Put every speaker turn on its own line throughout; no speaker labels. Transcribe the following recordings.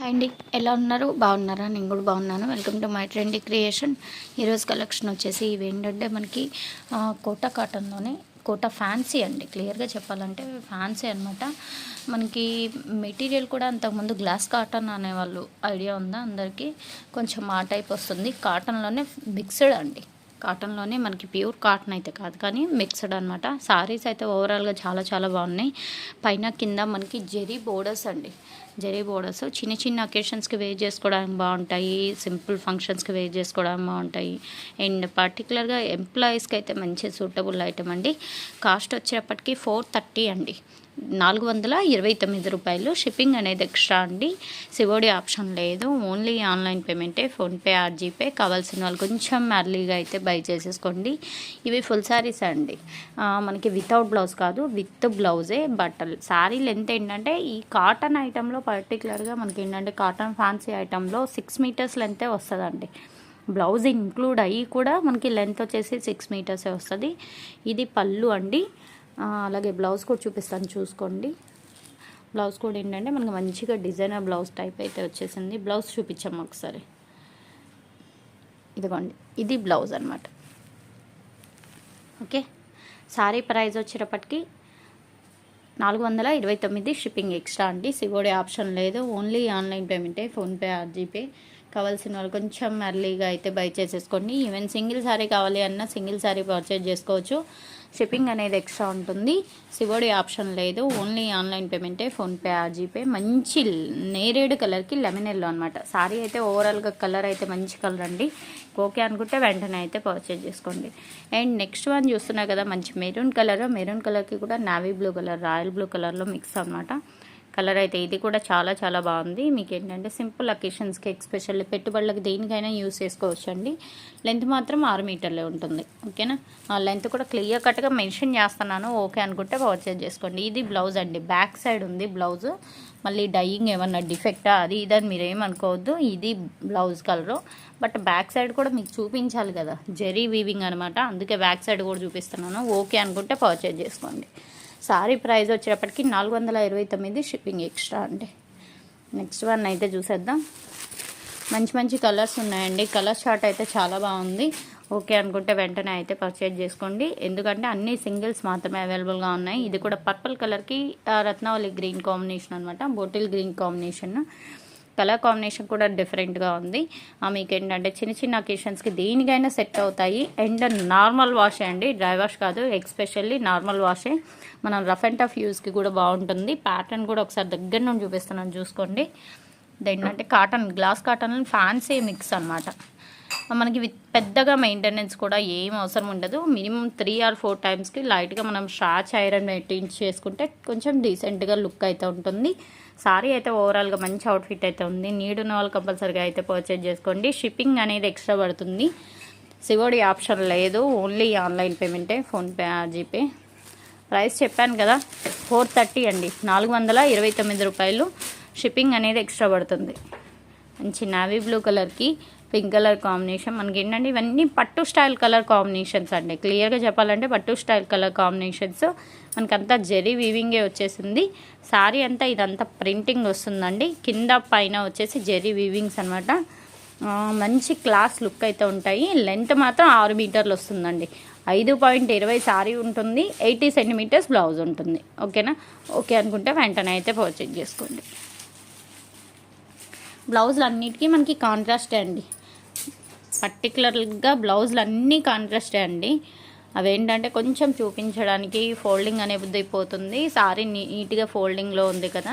Hi అండి. ఎలా ఉన్నారు? బాగున్నారా? నేను కూడా బాగున్నాను. Welcome to my trendy creation. ఈరోజు కలెక్షన్ వచ్చేసి ఇవి ఏంటంటే మనకి కోటా కాటన్లోనే కోటా ఫ్యాన్సీ అండి. క్లియర్గా చెప్పాలంటే ఫ్యాన్సీ అనమాట మనకి మెటీరియల్ కూడా అంతకుముందు గ్లాస్ కాటన్ అనేవాళ్ళు ఐడియా ఉందా అందరికీ? కొంచెం ఆ టైప్ వస్తుంది. కాటన్లోనే మిక్స్డ్ అండి. కాటన్లోనే మనకి ప్యూర్ కాటన్ అయితే కాదు కానీ మిక్స్డ్ అనమాట శారీస్ అయితే ఓవరాల్గా చాలా చాలా బాగున్నాయి. పైన కింద మనకి జెరీ బోర్డర్స్ అండి. జెరీ బోర్డర్స్ చిన్న చిన్న అకేషన్స్కి వేర్ చేసుకోవడానికి బాగుంటాయి. సింపుల్ ఫంక్షన్స్కి వేర్ చేసుకోవడానికి బాగుంటాయి. అండ్ పర్టికులర్గా ఎంప్లాయీస్కి అయితే మంచి సూటబుల్ ఐటమ్ అండి. కాస్ట్ వచ్చేటప్పటికి ఫోర్ థర్టీ అండి. నాలుగు వందల ఇరవై తొమ్మిది రూపాయలు షిప్పింగ్ అనేది ఎక్స్ట్రా అండి. సివోడి ఆప్షన్ లేదు. ఓన్లీ ఆన్లైన్ పేమెంటే ఫోన్పే ఆర్ జీపే కావాల్సిన వాళ్ళు కొంచెం అర్లీగా అయితే బై చేసేసుకోండి. ఇవి ఫుల్ శారీస్ అండి. మనకి వితౌట్ బ్లౌజ్ కాదు విత్ బ్లౌజే బట్టలు. శారీ లెంత్ ఏంటంటే ఈ కాటన్ ఐటెంలో పర్టికులర్గా మనకి ఏంటంటే కాటన్ ఫ్యాన్సీ ఐటెంలో సిక్స్ మీటర్స్ లెంతే వస్తుందండి. బ్లౌజ్ ఇంక్లూడ్ అయ్యి కూడా మనకి లెంత్ వచ్చేసి సిక్స్ మీటర్సే వస్తుంది. ఇది పళ్ళు అండి. అలాగే బ్లౌజ్ కూడా చూపిస్తాను చూసుకోండి. బ్లౌజ్ కూడా ఏంటంటే మనకు మంచిగా డిజైనర్ బ్లౌజ్ టైప్ అయితే వచ్చేసింది. బ్లౌజ్ చూపించాము ఒకసారి. ఇదిగోండి ఇది బ్లౌజ్ అనమాట ఓకే? సారీ ప్రైస్ వచ్చేటప్పటికి నాలుగు వందల ఇరవై తొమ్మిది షిప్పింగ్ ఎక్స్ట్రా అండి. సిగోడే ఆప్షన్ లేదు. ఓన్లీ ఆన్లైన్ పేమెంటే ఫోన్పే ఆర్జీపే కావాల్సిన వాళ్ళు కొంచెం ఎర్లీగా అయితే బై చేసేసుకోండి. ఈవెన్ సింగిల్ శారీ కావాలి అన్నా సింగిల్ శారీ పర్చేజ్ చేసుకోవచ్చు. షిప్పింగ్ అనేది ఎక్స్ట్రా ఉంటుంది. సివోడి ఆప్షన్ లేదు. ఓన్లీ ఆన్లైన్ పేమెంటే ఫోన్పే ఆర్ జీపే మంచి నేరేడు కలర్కి లెమన్ ఎల్లో అనమాట సారీ అయితే ఓవరాల్గా కలర్ అయితే మంచి కలర్ అండి. ఓకే అనుకుంటే వెంటనే అయితే పర్చేజ్ చేసుకోండి. అండ్ నెక్స్ట్ వన్ చూస్తున్నా కదా మంచి మెరూన్ కలర్ మెరూన్ కలర్కి కూడా navy blue colour royal blue కలర్లో మిక్స్ అనమాట కలర్ అయితే ఇది కూడా చాలా చాలా బాగుంది. మీకు ఏంటంటే సింపుల్ అకేషన్స్కి ఎక్స్పెషల్లీ పెట్టుబడులకు దేనికైనా యూస్ చేసుకోవచ్చు అండి లెంత్ మాత్రం ఆరు మీటర్లే ఉంటుంది. ఓకేనా? ఆ లెంత్ కూడా క్లియర్ కట్గా మెన్షన్ చేస్తున్నాను. ఓకే అనుకుంటే పర్చేజ్ చేసుకోండి. ఇది బ్లౌజ్ అండి. బ్యాక్ సైడ్ ఉంది బ్లౌజ్. మళ్ళీ డైయింగ్ ఏమన్నా డిఫెక్టా? అది ఇదని మీరు ఏమనుకోవద్దు ఇది blouse colour. But back side కూడా మీకు చూపించాలి కదా. జెరీ వీవింగ్ అనమాట అందుకే బ్యాక్ సైడ్ కూడా చూపిస్తున్నాను. ఓకే అనుకుంటే పర్చేజ్ చేసుకోండి. సారీ ప్రైస్ వచ్చేటప్పటికి నాలుగు వందల ఇరవై తొమ్మిది షిప్పింగ్ ఎక్స్ట్రా అండి. నెక్స్ట్ వన్ అయితే చూసేద్దాం. మంచి మంచి కలర్స్ ఉన్నాయండి. కలర్ షార్ట్ అయితే చాలా బాగుంది. ఓకే అనుకుంటే వెంటనే అయితే పర్చేజ్ చేసుకోండి. ఎందుకంటే అన్ని సింగిల్స్ మాత్రమే అవైలబుల్గా ఉన్నాయి. ఇది కూడా పర్పుల్ కలర్కి రత్నావళి గ్రీన్ కాంబినేషన్ అనమాట bottle green combination. Colour combination కూడా డిఫరెంట్గా ఉంది. ఆ మీకు ఏంటంటే చిన్న చిన్న అకేషన్స్కి దేనికైనా సెట్ అవుతాయి. అండ్ నార్మల్ వాషే అండి. డ్రై వాష్ కాదు ఎక్స్పెషల్లీ నార్మల్ వాషే. మనం రఫ్ అండ్ టఫ్ యూస్కి కూడా బాగుంటుంది. ప్యాటర్న్ కూడా ఒకసారి దగ్గర నుండి చూపిస్తున్నాను చూసుకోండి. దేంటంటే cotton glass cotton fancy mix అనమాట మనకి విత్ పెద్దగా మెయింటెనెన్స్ కూడా ఏం అవసరం ఉండదు. మినిమం త్రీ ఆర్ ఫోర్ టైమ్స్కి లైట్గా మనం షార్చ్ ఐరన్ మెయింటైన్ చేసుకుంటే కొంచెం డీసెంట్గా లుక్ అయితే ఉంటుంది. సారీ అయితే ఓవరాల్గా మంచి అవుట్ఫిట్ అయితే ఉంది. నీడ్ ఉన్న వాళ్ళు కంపల్సరీగా అయితే పర్చేజ్ చేసుకోండి. షిప్పింగ్ అనేది ఎక్స్ట్రా పడుతుంది. సివోడి ఆప్షన్ లేదు. ఓన్లీ ఆన్లైన్ పేమెంటే ఫోన్పే జీపే ప్రైస్ చెప్పాను కదా ఫోర్ థర్టీ అండి. నాలుగు వందల ఇరవై తొమ్మిది రూపాయలు షిప్పింగ్ అనేది ఎక్స్ట్రా పడుతుంది. మంచి నావీ బ్లూ కలర్కి పింక్ కలర్ కాంబినేషన్. మనకి ఏంటంటే ఇవన్నీ పట్టు స్టైల్ కలర్ కాంబినేషన్స్ అండి. క్లియర్గా చెప్పాలంటే పట్టు స్టైల్ కలర్ కాంబినేషన్స్. మనకంతా జెరీ వీవింగే వచ్చేసింది. శారీ అంతా ఇదంతా ప్రింటింగ్ వస్తుందండి. కింద పైన వచ్చేసి జెరీ వీవింగ్స్ అనమాట మంచి క్లాస్ లుక్ అయితే ఉంటాయి. లెంత్ మాత్రం ఆరు మీటర్లు వస్తుందండి. ఐదు పాయింట్ ఇరవై సారీ ఉంటుంది. ఎయిటీ సెంటీమీటర్స్ బ్లౌజ్ ఉంటుంది. ఓకేనా? ఓకే అనుకుంటే వెంటనే అయితే పర్చేజ్ చేసుకోండి. బ్లౌజులు అన్నిటికీ మనకి కాంట్రాస్టే అండి. పర్టికులర్గా బ్లౌజులు అన్నీ కాంట్రాస్టే అండి. అవేంటంటే కొంచెం చూపించడానికి ఫోల్డింగ్ అనే బుద్ధి అయిపోతుంది సారీ నీట్గా ఫోల్డింగ్లో ఉంది కదా.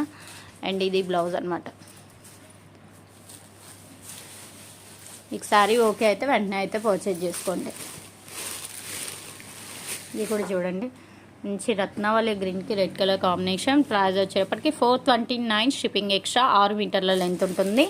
అండ్ ఇది బ్లౌజ్ అనమాట మీకు సారీ ఓకే అయితే వెంటనే అయితే పర్చేజ్ చేసుకోండి. ఇది కూడా చూడండి. మంచి రత్నావళి గ్రీన్కి రెడ్ కలర్ కాంబినేషన్. ప్రైజ్ వచ్చేటప్పటికి four twenty nine shipping extra ఆరు మీటర్ల లెంత్ ఉంటుంది.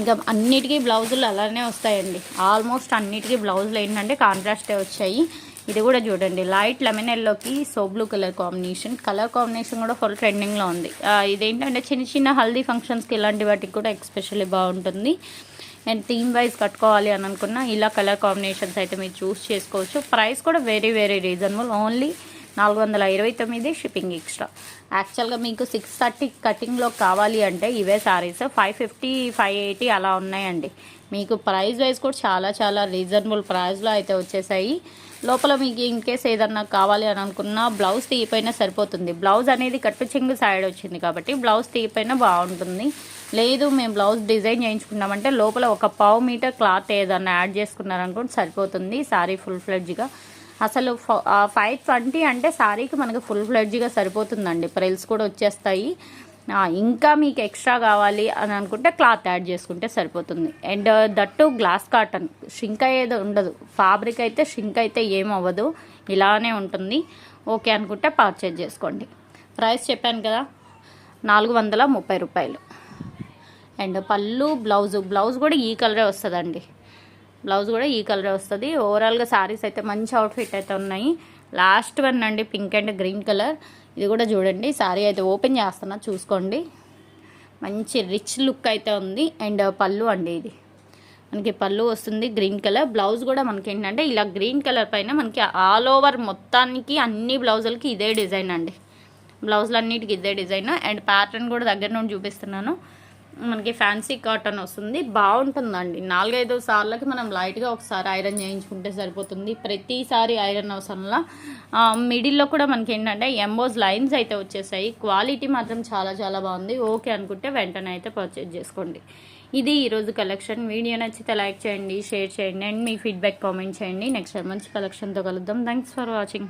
ఇంకా అన్నిటికీ బ్లౌజులు అలానే వస్తాయండి. ఆల్మోస్ట్ అన్నిటికీ బ్లౌజులు ఏంటంటే కాంట్రాస్టే వచ్చాయి. ఇది కూడా చూడండి లైట్ లెమన్ ఎల్లోకి so blue colour combination colour combination కూడా ఫుల్ ట్రెండింగ్లో ఉంది. ఇదేంటంటే చిన్న చిన్న హల్దీ ఫంక్షన్స్కి ఇలాంటి వాటికి కూడా ఎక్స్పెషల్లీ బాగుంటుంది. అండ్ థీమ్ వైజ్ కట్టుకోవాలి అని అనుకున్నా ఇలా కలర్ కాంబినేషన్స్ అయితే మీరు చూస్ చేసుకోవచ్చు. ప్రైస్ కూడా వెరీ వెరీ రీజనబుల్ ఓన్లీ నాలుగు వందల ఇరవై తొమ్మిది షిప్పింగ్ ఎక్స్ట్రా. యాక్చువల్గా మీకు సిక్స్ థర్టీ కటింగ్లో కావాలి అంటే ఇవే saris five fifty five eighty అలా ఉన్నాయండి. మీకు ప్రైస్ వైజ్ కూడా చాలా చాలా రీజనబుల్ ప్రైస్లో అయితే వచ్చేసాయి. లోపల మీకు ఇన్ కేస్ ఏదన్నా కావాలి అని అనుకున్నా బ్లౌజ్ తీయిపోయినా సరిపోతుంది. బ్లౌజ్ అనేది కట్టు చెంగు సైడ్ వచ్చింది కాబట్టి బ్లౌజ్ తీయిపోయినా బాగుంటుంది. లేదు మేము బ్లౌజ్ డిజైన్ చేయించుకున్నామంటే లోపల ఒక పావు మీటర్ క్లాత్ ఏదన్నా యాడ్ చేసుకున్నారనుకోండి సరిపోతుంది. సారీ ఫుల్ ఫ్లెడ్జ్గా. అసలు ఫైవ్ ట్వంటీ అంటే శారీకి మనకు ఫుల్ ఫ్లెడ్జ్గా సరిపోతుందండి. ప్రైల్స్ కూడా వచ్చేస్తాయి. ఇంకా మీకు ఎక్స్ట్రా కావాలి అని అనుకుంటే క్లాత్ యాడ్ చేసుకుంటే సరిపోతుంది. And that glass cotton shrink అయ్యేది ఉండదు. ఫ్యాబ్రిక్ అయితే షింక్ అయితే ఏమవ్వదు ఇలానే ఉంటుంది. ఓకే అనుకుంటే పర్చేజ్ చేసుకోండి. ప్రైస్ చెప్పాను కదా. నాలుగు వందల ముప్పై రూపాయలు. అండ్ పళ్ళు బ్లౌజు బ్లౌజ్ కూడా ఈ కలరే వస్తుందండి. బ్లౌజ్ కూడా ఈ కలర్ వస్తుంది. ఓవరాల్గా శారీస్ అయితే మంచి అవుట్ఫిట్ అయితే ఉన్నాయి. లాస్ట్ వన్ అండి పింక్ అండ్ గ్రీన్ కలర్ ఇది కూడా చూడండి శారీ అయితే ఓపెన్ చేస్తున్నా చూసుకోండి. మంచి రిచ్ లుక్ అయితే ఉంది. అండ్ పళ్ళు అండి ఇది. మనకి పళ్ళు వస్తుంది గ్రీన్ కలర్ బ్లౌజ్ కూడా మనకి ఏంటంటే ఇలా గ్రీన్ కలర్ పైన మనకి ఆల్ ఓవర్ మొత్తానికి అన్ని బ్లౌజులకి ఇదే డిజైన్ అండి. బ్లౌజులు అన్నిటికి ఇదే డిజైన్ అండ్ ప్యాటర్న్ కూడా దగ్గర నుండి చూపిస్తున్నాను. మనకి ఫ్యాన్సీ కాటన్ వస్తుంది. బాగుంటుందండి. నాలుగైదు సార్లకి మనం లైట్గా ఒకసారి ఐరన్ చేయించుకుంటే సరిపోతుంది. ప్రతిసారి ఐరన్ అవసరంలా. మిడిల్లో కూడా మనకి ఏంటంటే ఎంబోస్ లైన్స్ అయితే వచ్చేసాయి. క్వాలిటీ మాత్రం చాలా చాలా బాగుంది. ఓకే అనుకుంటే వెంటనే అయితే పర్చేజ్ చేసుకోండి. ఇది ఈరోజు కలెక్షన్. వీడియో నచ్చితే లైక్ చేయండి షేర్ చేయండి అండ్ మీ ఫీడ్బ్యాక్ కామెంట్ చేయండి. నెక్స్ట్ మంచి కలెక్షన్తో కలుద్దాం. Thanks for watching.